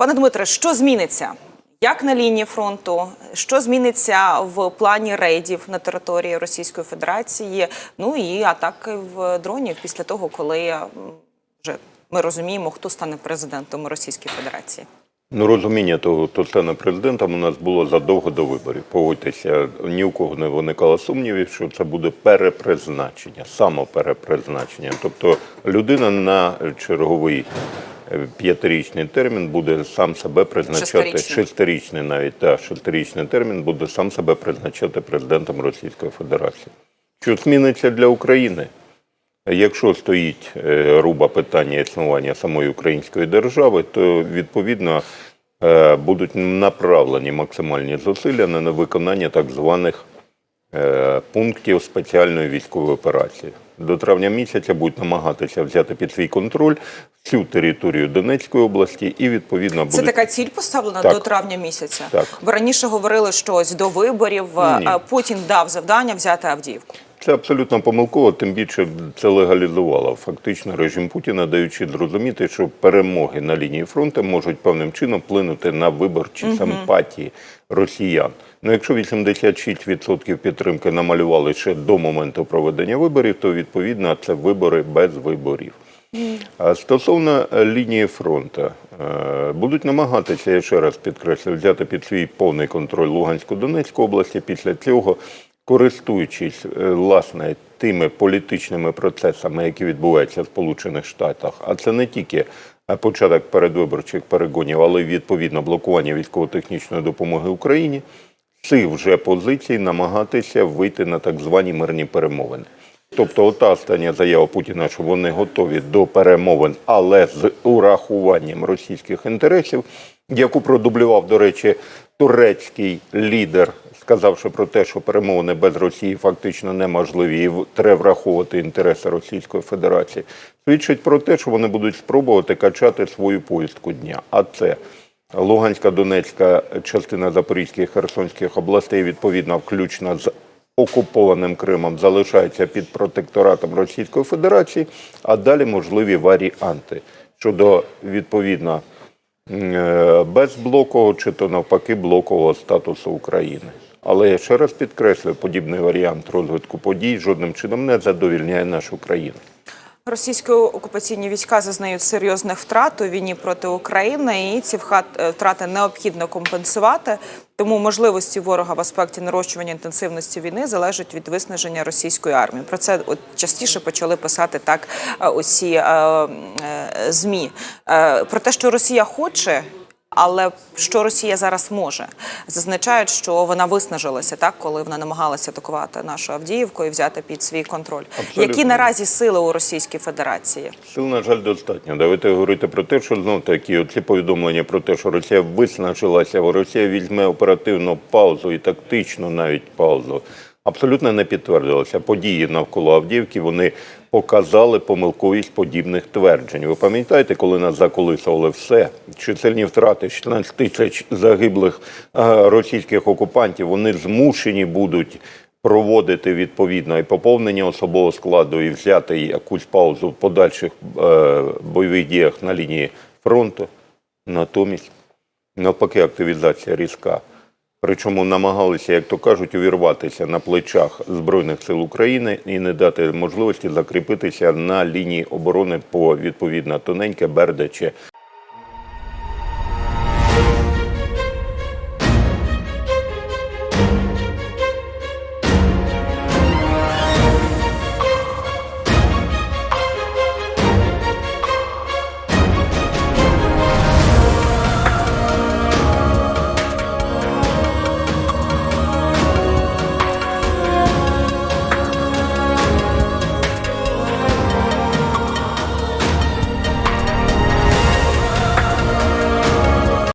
Пане Дмитре, що зміниться? Як на лінії фронту? Що зміниться в плані рейдів на території Російської Федерації? Ну і атаки в дронів після того, коли вже ми розуміємо, хто стане президентом Російської Федерації? Ну, розуміння того, хто стане президентом, у нас було задовго до виборів. Погодьтеся, ні у кого не виникало сумнівів, що це буде перепризначення, самоперепризначення. Тобто людина на черговий п'ятирічний термін буде сам себе призначати, Шестирічний. навіть так, шестирічний термін буде сам себе призначати президентом Російської Федерації. Що зміниться для України? Якщо стоїть е, руба питання існування самої української держави, то відповідно е, будуть направлені максимальні зусилля на виконання так званих е, пунктів спеціальної військової операції. До травня місяця будуть намагатися взяти під свій контроль всю територію Донецької області і відповідно Це така ціль поставлена Так. до травня місяця. Так. Ви раніше говорили, що ось до виборів Ні. Путін дав завдання взяти Авдіївку. Це абсолютно помилково, тим більше це легалізувало фактично режим Путіна, даючи зрозуміти, що перемоги на лінії фронту можуть певним чином вплинути на виборчі симпатії росіян. Ну, якщо 86% підтримки намалювали ще до моменту проведення виборів, то відповідно це вибори без виборів. А стосовно е, лінії фронту, е, будуть намагатися, я ще раз підкреслю, взяти під свій повний контроль Луганську Донецьку області. Після цього, користуючись е, власне тими політичними процесами, які відбуваються в Сполучених Штатах, а це не тільки е, початок передвиборчих перегонів, але й відповідно блокування військово-технічної допомоги Україні, цих вже позицій намагатися вийти на так звані мирні перемовини. Тобто, ота остання заява Путіна, що вони готові до перемовин, але з урахуванням російських інтересів, яку продублював, до речі, турецький лідер, сказавши про те, що перемовини без Росії фактично неможливі, і треба враховувати інтереси Російської Федерації, свідчить про те, що вони будуть спробувати качати свою повістку дня. А це Луганська, Донецька, частина Запорізької і Херсонських областей, відповідно, включно з окупованим Кримом, залишається під протекторатом Російської Федерації, а далі можливі варіанти щодо відповідно е, безблокового чи то навпаки блокового статусу України. Але я ще раз підкреслюю, подібний варіант розвитку подій жодним чином не задовільняє нашу країну. Російські окупаційні війська зазнають серйозних втрат у війні проти України, і ці е, втрати необхідно компенсувати. Тому можливості ворога в аспекті нарощування інтенсивності війни залежать від виснаження російської армії. Про це от частіше почали писати так е, усі е, е, змі. Е, про те, що Росія хоче. Але що Росія зараз може? Зазначають, що вона виснажилася так, коли вона намагалася атакувати нашу Авдіївку і взяти під свій контроль. Абсолютно. Які наразі сили у Російській Федерації? Сил, на жаль, достатньо. Давайте говорити про те, що знов таки оці повідомлення про те, що Росія виснажилася, Росія візьме оперативну паузу і тактичну навіть паузу. Абсолютно не підтвердилося. Події навколо Авдіївки вони показали помилковість подібних тверджень. Ви пам'ятаєте, коли нас заколисували все? Чисельні втрати 16 тисяч загиблих е, російських окупантів, вони змушені будуть проводити відповідно і поповнення особового складу, і взяти якусь паузу в подальших е, бойових діях на лінії фронту. Натомість, навпаки, активізація різка. Причому намагалися, як то кажуть, увірватися на плечах Збройних сил України і не дати можливості закріпитися на лінії оборони по відповідно тоненьке, бердаче,